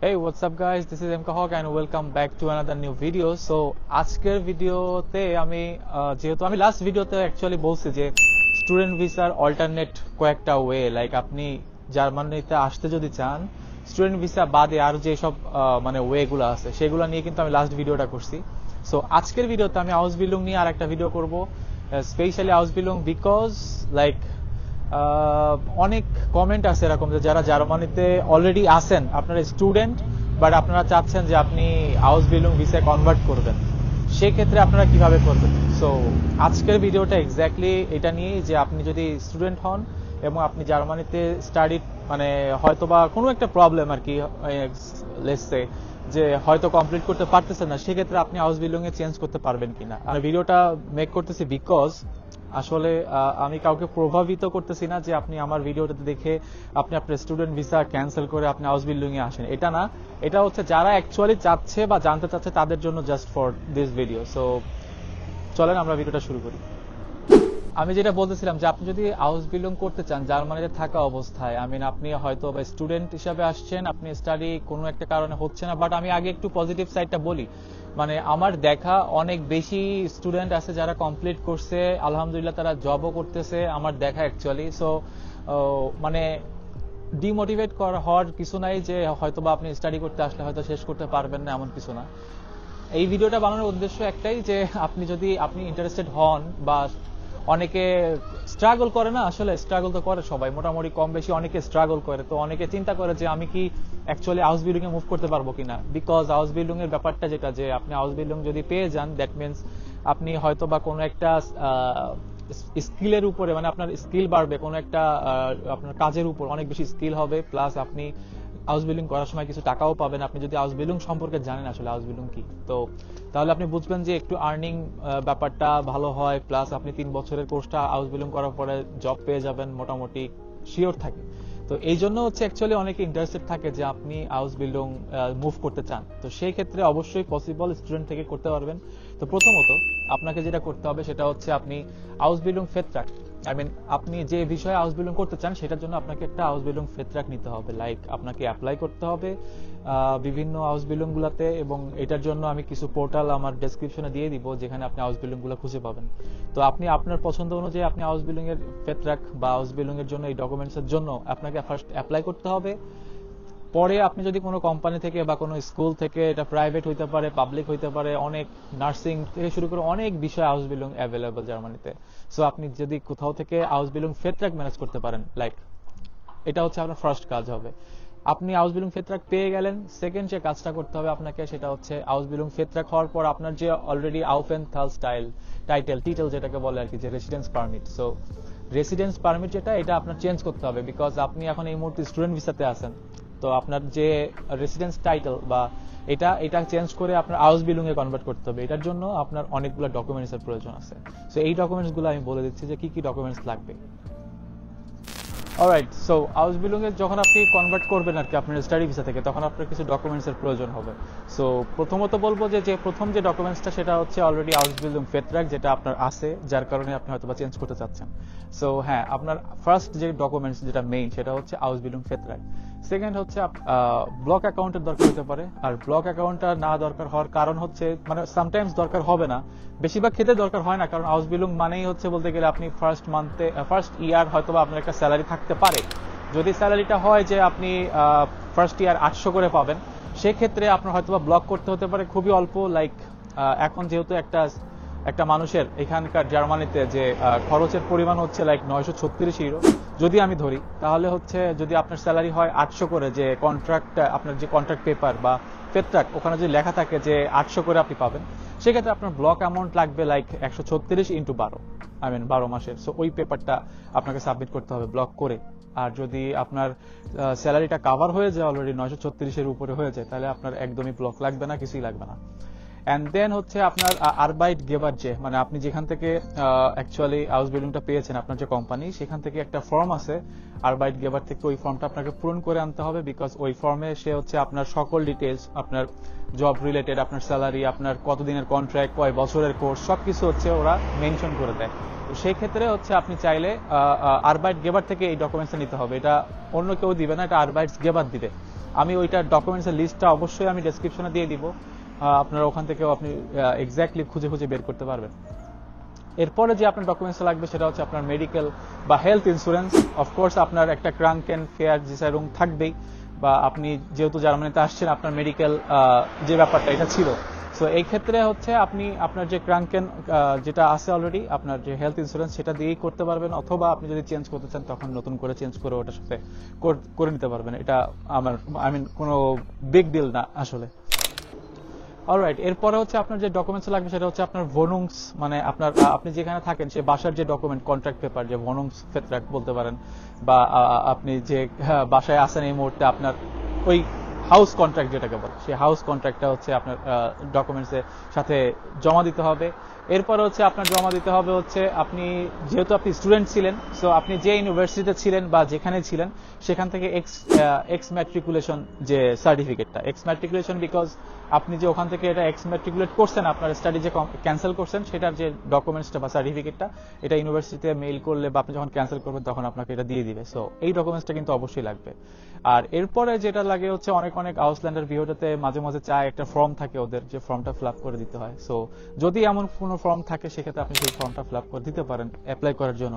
Hey, what's up guys? This is MK Hawk and welcome back to another new video. So, আজকের ভিডিওতে আমি যেহেতু আমি last ভিডিওতে অ্যাকচুয়ালি বলছি যে স্টুডেন্ট ভিসার অল্টারনেট কয়েকটা ওয়ে লাইক আপনি জার্মানিতে আসতে যদি চান স্টুডেন্ট ভিসা বাদে আর যে সব মানে ওয়ে গুলো আছে সেগুলো নিয়ে কিন্তু আমি লাস্ট ভিডিওটা করছি সো আজকের ভিডিওতে আমি হাউস বিল্ডিং নিয়ে আর একটা ভিডিও করব specially house building because like অনেক কমেন্ট আছে এরকম যে যারা জার্মানিতে অলরেডি আছেন, আপনারা স্টুডেন্ট বাট আপনারা চাচ্ছেন যে আপনি হাউস বিল্ডিং ভিসায় কনভার্ট করবেন। সেই ক্ষেত্রে আপনারা কীভাবে করবেন? সো আজকের ভিডিওটা এক্স্যাক্টলি এটা নিয়েই যে আপনি যদি স্টুডেন্ট হন এবং আপনি জার্মানিতে স্টাডি মানে হয়তোবা কোনো একটা প্রবলেম আর কি লেসে যে হয়তো কমপ্লিট করতে পারতেছেন না, সেক্ষেত্রে আপনি হাউস বিল্ডিং এ চেঞ্জ করতে পারবেন কিনা। আর ভিডিওটা মেক করতেছি বিকজ আসলে আমি কাউকে প্রভাবিত করতেছি না যে আপনি আমার ভিডিওটা দেখে আপনি আপনার স্টুডেন্ট ভিসা ক্যান্সেল করে আপনি হাউস বিল্ডিং এ আসেন। এটা না। এটা হচ্ছে যারা অ্যাকচুয়ালি চাচ্ছে বা জানতে চাচ্ছে তাদের জন্য just for this video so চলেন আমরা ভিডিওটা শুরু করি। আমি যেটা বলতেছিলাম যে আপনি যদি হাউস বিল্ডিং করতে চান, জার্মানিতে থাকা অবস্থায় আই মিন আপনি হয়তো বা স্টুডেন্ট হিসাবে আসছেন, আপনি স্টাডি কোনো একটা কারণে হচ্ছে না বাট আমি আগে একটু পজিটিভ সাইডটা বলি। মানে আমার দেখা অনেক বেশি স্টুডেন্ট আছে যারা কমপ্লিট করছে, আলহামদুলিল্লাহ তারা জবও করতেছে, আমার দেখা অ্যাকচুয়ালি সো মানে ডিমোটিভেট করা, হওয়ার কিছু নাই যে হয়তো বা আপনি স্টাডি করতে আসলে হয়তো শেষ করতে পারবেন না, এমন কিছু না। এই ভিডিওটা বানানোর উদ্দেশ্য একটাই যে আপনি যদি, আপনি ইন্টারেস্টেড হন বা অনেকে স্ট্রাগল করে না, আসলে স্ট্রাগল তো করে সবাই, মোটামুটি কম বেশি অনেকে স্ট্রাগল করে। তো অনেকে চিন্তা করে যে আমি কি অ্যাকচুয়ালি হাউস বিল্ডিং এ মুভ করতে পারব কিনা? বিকজ হাউস বিল্ডিং এর ব্যাপারটা যেটা, যে আপনি হাউস বিল্ডিং যদি পেয়ে যান দ্যাট মিনস আপনি হয়তো বা কোনো একটা স্কিলের উপরে মানে আপনার স্কিল বাড়বে, কোনো একটা আপনার কাজের উপর অনেক বেশি স্কিল হবে প্লাস আপনি হাউস বিল্ডিং করার সময় কিছু টাকাও পাবেন। আপনি যদি হাউস বিল্ডিং সম্পর্কে জানেন আসলে হাউস বিল্ডিং কি। তো তাহলে আপনি বুঝবেন যে একটু আর্নিং ব্যাপারটা ভালো হয় প্লাস আপনি তিন বছরের কোর্সটা হাউস বিল্ডিং করার পরে জব পেয়ে যাবেন মোটামুটি শিওর থাকে। তো এই জন্য হচ্ছে অ্যাকচুয়ালি অনেকে ইন্টারেস্টেড থাকে যে আপনি হাউস বিল্ডিং মুভ করতে চান। তো সেই ক্ষেত্রে অবশ্যই পসিবল স্টুডেন্ট থেকে করতে পারবেন। তো প্রথমত আপনাকে যেটা করতে হবে সেটা হচ্ছে আপনি হাউস বিল্ডিং ফেত্রাক আই মিন আপনি যে বিষয়ে হাউস বিল্ডিং করতে চান সেটার জন্য আপনাকে একটা হাউস বিল্ডিং ফেত্রাক নিতে হবে। লাইক আপনাকে অ্যাপ্লাই করতে হবে বিভিন্ন হাউস বিল্ডিং গুলাতে এবং এটার জন্য আমি কিছু পোর্টাল আমার ডেসক্রিপশনে দিয়ে দিব যেখানে আপনি হাউস বিল্ডিংগুলো খুঁজে পাবেন। তো আপনি আপনার পছন্দ অনুযায়ী আপনি হাউস বিল্ডিং এর ফেত্রাক বা হাউস বিল্ডিং এর জন্য এই ডকুমেন্টস এর জন্য আপনাকে ফার্স্ট অ্যাপ্লাই করতে হবে। পরে আপনি যদি কোনো কোম্পানি থেকে বা কোনো স্কুল থেকে এটা প্রাইভেট হইতে পারে পাবলিক হইতে পারে, অনেক নার্সিং থেকে শুরু করে অনেক বিষয় হাউস বিল্ডিং অ্যাভেলেবল জার্মানিতে সো আপনি যদি কোথাও থেকে হাউস বিল্ডিং ফেত্রাক ম্যানেজ করতে পারেন লাইক এটা হচ্ছে আপনার ফার্স্ট কাজ হবে। আপনি হাউস বিল্ডিং ফেত্রাক পেয়ে গেলেন সেকেন্ড যে কাজটা করতে হবে আপনাকে সেটা হচ্ছে হাউস বিল্ডিং ফেত্রাক হওয়ার পর আপনার যে অলরেডি আউফেন থাল স্টাইল টাইটেল টিটেল যেটাকে বলে আর কি, যে residence permit so residence permit যেটা, এটা আপনার চেঞ্জ করতে হবে বিকজ আপনি এখন এই মুহূর্তে স্টুডেন্ট ভিসাতে আছেন। তো আপনার যে রেসিডেন্স টাইটেল বা এটা এটা চেঞ্জ করে আপনার হাউস বিল্ডিং এ কনভার্ট করতে হবে। এটার জন্য আপনার অনেকগুলো ডকুমেন্টস এর প্রয়োজন আছে। সো এই ডকুমেন্টসগুলো আমি বলে দিচ্ছি যে কি কি ডকুমেন্টস লাগবে। অলরাইট সো হাউস বিল্ডিং এর যখন আপনি কনভার্ট করবেন আর কি আপনার স্টাডি ভিসা থেকে, তখন আপনার কিছু ডকুমেন্টস এর প্রয়োজন হবে। সো প্রথমত বলব যে যে প্রথম যে ডকুমেন্টসটা সেটা হচ্ছে অলরেডি হাউস বিল্ডিং ফেত্রাক যেটা আপনার আছে, যার কারণে আপনি হয়তো বা চেঞ্জ করতে চাচ্ছেন। সো হ্যাঁ আপনার ফার্স্ট যে ডকুমেন্টস যেটা মেইন সেটা হচ্ছে হাউস বিল্ডিং ফেত্রাক সেকেন্ড হচ্ছে ব্লক অ্যাকাউন্টের দরকার হতে পারে। আর ব্লক অ্যাকাউন্টটা না দরকার হওয়ার কারণ হচ্ছে মানে সামটাইমস দরকার হবে না। বেশিরভাগ ক্ষেত্রে দরকার হয় না, কারণ হাউস বিল্ডিং মানেই হচ্ছে বলতে গেলে আপনি ফার্স্ট মান্থে ফার্স্ট ইয়ার হয়তো বা আপনার একটা স্যালারি থাকতে পারে। যদি স্যালারিটা হয় যে আপনি ফার্স্ট ইয়ার আটশো করে পাবেন, সেক্ষেত্রে আপনার হয়তো বা ব্লক করতে হতে পারে খুবই অল্প। লাইক এখন যেহেতু একটা একটা মানুষের এখানকার জার্মানিতে যে খরচের পরিমাণ হচ্ছে লাইক নয়শো ছত্রিশ ইউরো যদি আমি ধরি, তাহলে হচ্ছে যদি আপনার স্যালারি হয় আটশো করে যে কন্ট্রাক্ট আপনার যে কন্ট্রাক্ট পেপার বা পেট্রাক ওখানে যদি লেখা থাকে যে আটশো করে আপনি পাবেন, সেক্ষেত্রে আপনার ব্লক অ্যামাউন্ট লাগবে লাইক একশো ছত্রিশ ইন্টু বারো আই মিন বারো মাসের। সো ওই পেপারটা আপনাকে সাবমিট করতে হবে ব্লক করে। আর যদি আপনার স্যালারিটা কাভার হয়ে যায় অলরেডি নয়শো ছত্রিশের উপরে হয়ে যায়, তাহলে আপনার একদমই ব্লক লাগবে না, কিছুই লাগবে না। অ্যান্ড দেন হচ্ছে আপনার আরবাইট গেবার যে মানে আপনি যেখান থেকে অ্যাকচুয়ালি হাউস বিল্ডিংটা পেয়েছেন আপনার যে কোম্পানি সেখান থেকে একটা ফর্ম আছে আরবাইট গেবার থেকে। ওই ফর্মটা আপনাকে পূরণ করে আনতে হবে বিকজ ওই ফর্মে সে হচ্ছে আপনার সকল ডিটেলস আপনার জব রিলেটেড আপনার স্যালারি আপনার কতদিনের কন্ট্রাক্ট কয় বছরের কোর্স সবকিছু হচ্ছে ওরা মেনশন করে দেয়। তো সেই ক্ষেত্রে হচ্ছে আপনি চাইলে আরবাইট গেবার থেকে এই ডকুমেন্টসটা নিতে হবে। এটা অন্য কেউ দিবে না, এটা আরবাইটস গেবার দিবে। আমি ওইটার ডকুমেন্টসের লিস্টটা অবশ্যই আমি ডেসক্রিপশনে দিয়ে দিব। আপনারা ওখান থেকেও আপনি এক্স্যাক্টলি খুঁজে খুঁজে বের করতে পারবেন। এরপরে যে আপনার ডকুমেন্টস লাগবে সেটা হচ্ছে আপনার মেডিকেল বা হেলথ ইন্স্যুরেন্স অফকোর্স আপনার একটা ক্রাঙ্ক অ্যান্ড ফেয়ার রুম থাকবেই, বা আপনি যেহেতু জার্মানিতে আসছেন, আপনার মেডিকেল যে ব্যাপারটা এটা ছিল। সো এই ক্ষেত্রে হচ্ছে আপনি আপনার যে ক্রাঙ্কেন যেটা আছে অলরেডি আপনার যে হেলথ ইন্স্যুরেন্স সেটা দিয়েই করতে পারবেন, অথবা আপনি যদি চেঞ্জ করতে চান, তখন নতুন করে চেঞ্জ করে ওটার সাথে করে নিতে পারবেন। এটা আমার আই মিন কোনো বিগ ডিল না আসলে। অলরাইট এরপরে হচ্ছে আপনার যে ডকুমেন্টস লাগবে সেটা হচ্ছে আপনার ভনুংস মানে আপনার আপনি যেখানে থাকেন সে বাসার যে ডকুমেন্ট কন্ট্রাক্ট পেপার যে ভনুংস বলতে পারেন বা আপনি যে হ্যাঁ, বাসায় আছেন এই মুহূর্তে আপনার ওই হাউস কন্ট্রাক্ট যেটাকে বলে, সেই হাউস কন্ট্রাক্টটা হচ্ছে আপনার ডকুমেন্টস এর সাথে জমা দিতে হবে। এরপরে হচ্ছে আপনার জমা দিতে হবে হচ্ছে আপনি, যেহেতু আপনি স্টুডেন্ট ছিলেন সো আপনি যে ইউনিভার্সিটিতে ছিলেন বা যেখানে ছিলেন, সেখান থেকে এক্স এক্স ম্যাট্রিকুলেশন যে সার্টিফিকেটটা এক্স ম্যাট্রিকুলেশন বিকজ আপনি যে ওখান থেকে এটা এক্স ম্যাট্রিকুলেট করছেন, আপনার স্টাডি যে ক্যান্সেল করছেন, সেটার যে ডকুমেন্টসটা বা সার্টিফিকেটটা এটা ইউনিভার্সিটিতে মেইল করলে বা আপনি যখন ক্যান্সেল করবেন, তখন আপনাকে এটা দিয়ে দিবে। সো এই ডকুমেন্টসটা কিন্তু অবশ্যই লাগবে। আর এরপরে যেটা লাগে হচ্ছে অনেক অনেক আউসল্যান্ডার ভিডিওটাতে মাঝে মাঝে চায় একটা ফর্ম থাকে ওদের, যে ফর্মটা ফিল করে দিতে হয়। সো যদি এমন কোনো ফর্ম থাকে, সেক্ষেত্রে আপনি সেই ফর্মটা ফিল করে দিতে পারেন অ্যাপ্লাই করার জন্য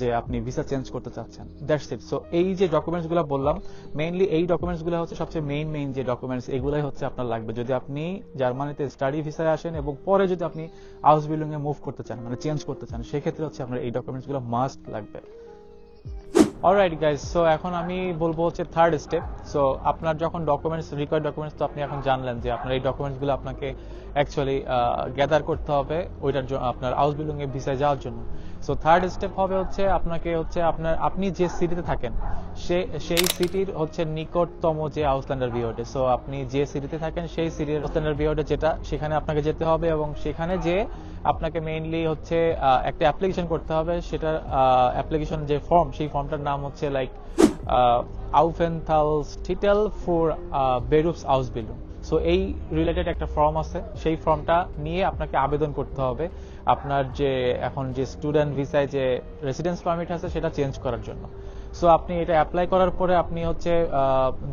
যে আপনি ভিসা চেঞ্জ করতে চাচ্ছেন। দ্যাটস ইট সো এই যে ডকুমেন্টসগুলো বললাম মেইনলি এই ডকুমেন্টসগুলো হচ্ছে সবচেয়ে মেইন মেইন যে ডকুমেন্টস এগুলাই হচ্ছে আপনার লাগবে। যদি আপনি জার্মানিতে স্টাডি ভিসায় আসেন এবং পরে যদি আপনি হাউস বিল্ডিং এ মুভ করতে চান মানে চেঞ্জ করতে চান, সেক্ষেত্রে হচ্ছে আপনার এই ডকুমেন্টসগুলো মাস্ট লাগবে। অলরাইট গাইজ সো এখন আমি বলব হচ্ছে থার্ড স্টেপ সো আপনার যখন ডকুমেন্টস রিকোয়ার্ড ডকুমেন্টস তো আপনি এখন জানলেন যে আপনার এই ডকুমেন্টসগুলো আপনাকে অ্যাকচুয়ালি গ্যাদার করতে হবে ওইটার জন্য আপনার হাউস বিল্ডিংয়ে ভিসায় যাওয়ার জন্য। সো থার্ড স্টেপ হবে হচ্ছে আপনাকে হচ্ছে আপনার, আপনি যে সিটিতে থাকেন, সে, সেই সিটির হচ্ছে নিকটতম যে আউসল্যান্ডার বিওটে সো আপনি যে সিটিতে থাকেন, সেই সিটির আউসল্যান্ডার বিওটে যেটা, সেখানে আপনাকে যেতে হবে এবং সেখানে যে আপনাকে মেইনলি হচ্ছে একটা অ্যাপ্লিকেশন করতে হবে সেটার অ্যাপ্লিকেশন যে ফর্ম সেই ফর্মটার নাম হচ্ছে লাইক আউফেনথালস টিটেল ফর বেরুপস আউস বিল্ডিং সো এই রিলেটেড একটা ফর্ম আছে। সেই ফর্মটা নিয়ে আপনাকে আবেদন করতে হবে আপনার যে এখন যে স্টুডেন্ট ভিসায় যে রেসিডেন্স পারমিট আছে, সেটা চেঞ্জ করার জন্য। সো আপনি এটা অ্যাপ্লাই করার পরে আপনি হচ্ছে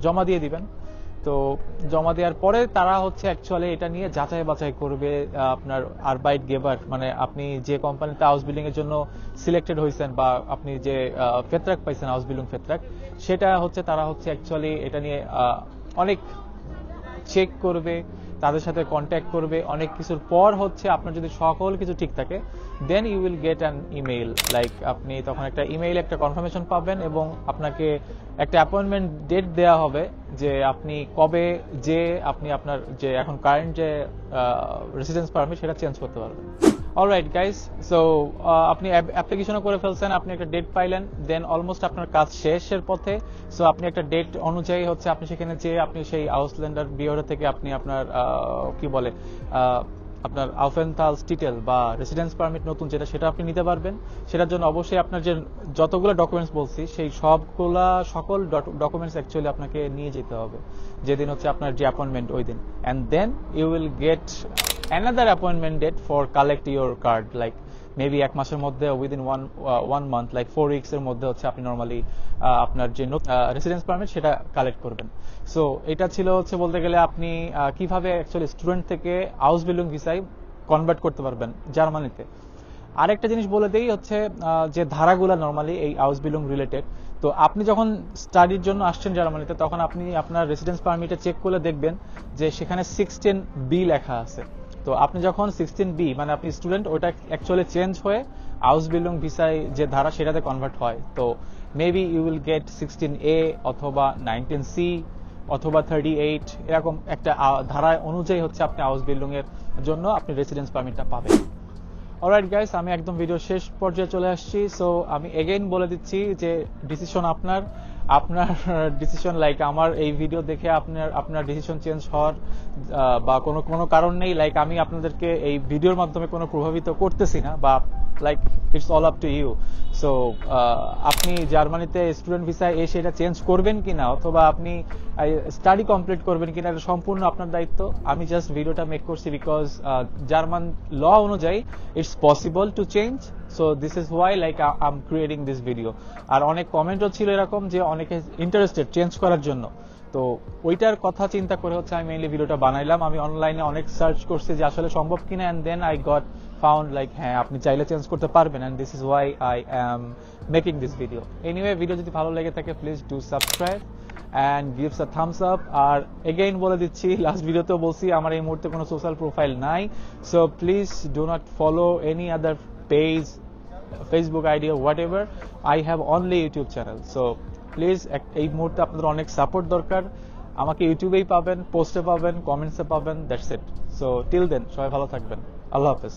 জমা দিয়ে দিবেন। তো জমা দেওয়ার পরে তারা হচ্ছে অ্যাকচুয়ালি এটা নিয়ে যাচাই বাছাই করবে আপনার আরবাইট গেবার মানে আপনি যে কোম্পানিতে হাউস বিল্ডিং এর জন্য সিলেক্টেড হয়েছেন বা আপনি যে ফেত্রাক পাইছেন হাউস বিল্ডিং ফেত্রাক সেটা হচ্ছে তারা হচ্ছে অ্যাকচুয়ালি এটা নিয়ে অনেক চেক করবে, তাদের সাথে কন্ট্যাক্ট করবে, অনেক কিছুর পর হচ্ছে আপনার যদি সকল কিছু ঠিক থাকে then you will get an email like আপনি তখন একটা ইমেইল একটা কনফার্মেশন পাবেন এবং আপনাকে একটা অ্যাপয়েন্টমেন্ট ডেট দেওয়া হবে যে আপনি কবে যে আপনি আপনার যে এখন কারেন্ট যে রেসিডেন্স পারমিট সেটা চেঞ্জ করতে পারবেন। অলরাইট গাইস সো আপনি অ্যাপ্লিকেশনও করে ফেলছেন, আপনি একটা ডেট পাইলেন দেন অলমোস্ট আপনার কাজ শেষের পথে। সো আপনি একটা ডেট অনুযায়ী হচ্ছে আপনি সেখানে যে আপনি সেই আউসল্যান্ডার বিওরে থেকে আপনি আপনার কি বলে আপনার আউফেনথাল স্টিটেল বা রেসিডেন্স পারমিট নতুন যেটা, সেটা আপনি নিতে পারবেন। সেটার জন্য অবশ্যই আপনার যে যতগুলো ডকুমেন্টস বলছি, সেই সবগুলা সকল ডকুমেন্টস অ্যাকচুয়ালি আপনাকে নিয়ে যেতে হবে। যেদিন হচ্ছে আপনার যে অ্যাপয়েন্টমেন্ট ওই দিন and then you will get another appointment date for collect your card like maybe এক মাসের মধ্যে within one one month like four weeks এর মধ্যে হচ্ছে আপনি নর্মালি আপনার যে রেসিডেন্স পারমিট সেটা কালেক্ট করবেন। সো এটা ছিল হচ্ছে বলতে গেলে আপনি কীভাবে অ্যাকচুয়ালি স্টুডেন্ট থেকে হাউস বিল্ডিং ভিসায় কনভার্ট করতে পারবেন জার্মানিতে। আরেকটা জিনিস বলে দেই হচ্ছে যে ধারাগুলো নর্মালি এই হাউস বিল্ডিং রিলেটেড তো আপনি যখন স্টাডির জন্য আসছেন জার্মানিতে, তখন আপনি আপনার রেসিডেন্স পারমিটে চেক করলে দেখবেন যে সেখানে সিক্সটিন বি লেখা আছে। তো আপনি যখন সিক্সটিন বি মানে আপনি স্টুডেন্ট ওটা অ্যাকচুয়ালি চেঞ্জ হয়ে হাউস বিল্ডিং ভিসায় যে ধারা সেটাতে কনভার্ট হয়। তো maybe you will get sixteen A অথবা নাইনটিন সি অথবা থার্টি এইট এরকম একটা ধারা অনুযায়ী হচ্ছে আপনি হাউস বিল্ডিং এর জন্য আপনি রেসিডেন্স পারমিটটা পাবেন। অলরাইট গাইস আমি একদম ভিডিও শেষ পর্যায়ে চলে আসছি। সো আমি এগেইন বলে দিচ্ছি যে ডিসিশন আপনার। আপনার ডিসিশন লাইক আমার এই ভিডিও দেখে আপনার আপনার ডিসিশন চেঞ্জ হওয়ার বা কোনো কোনো কারণ নেই লাইক আমি আপনাদেরকে এই ভিডিওর মাধ্যমে কোনো প্রভাবিত করতেছি না, বা like it's all up to you so আপনি জার্মানিতে স্টুডেন্ট ভিসায় এসে এটা চেঞ্জ করবেন কিনা অথবা আপনি স্টাডি কমপ্লিট করবেন কিনা এটা সম্পূর্ণ আপনার দায়িত্ব। আমি জাস্ট ভিডিওটা মেক করছি বিকজ জার্মান ল অনুযায়ী it's possible to change so this is why like I am creating this video আর অনেক কমেন্টও ছিল এরকম যে অনেকে ইন্টারেস্টেড চেঞ্জ করার জন্য। তো, ওইটার কথা চিন্তা করে হচ্ছে আমি মেইনলি ভিডিওটা বানাইলাম। আমি অনলাইনে অনেক সার্চ করছি যে আসলে সম্ভব কিনা and then I got found like হ্যাঁ আপনি চাইলে চেঞ্জ করতে পারবেন and this is why I am making this video anyway video যদি ভালো লেগে থাকে please do subscribe and gives a thumbs up R again বলে দিচ্ছি লাস্ট ভিডিওতেও বলছি, আমার এই মুহূর্তে কোনো সোশ্যাল প্রোফাইল নাই so please do not follow any other page Facebook ID whatever I have only YouTube channel so please এই মুহূর্তে আপনাদের অনেক সাপোর্ট দরকার। আমাকে ইউটিউবেই পাবেন পোস্টে পাবেন কমেন্টসে পাবেন that's it so till then সবাই ভালো থাকবেন। আল্লাহ হাফেজ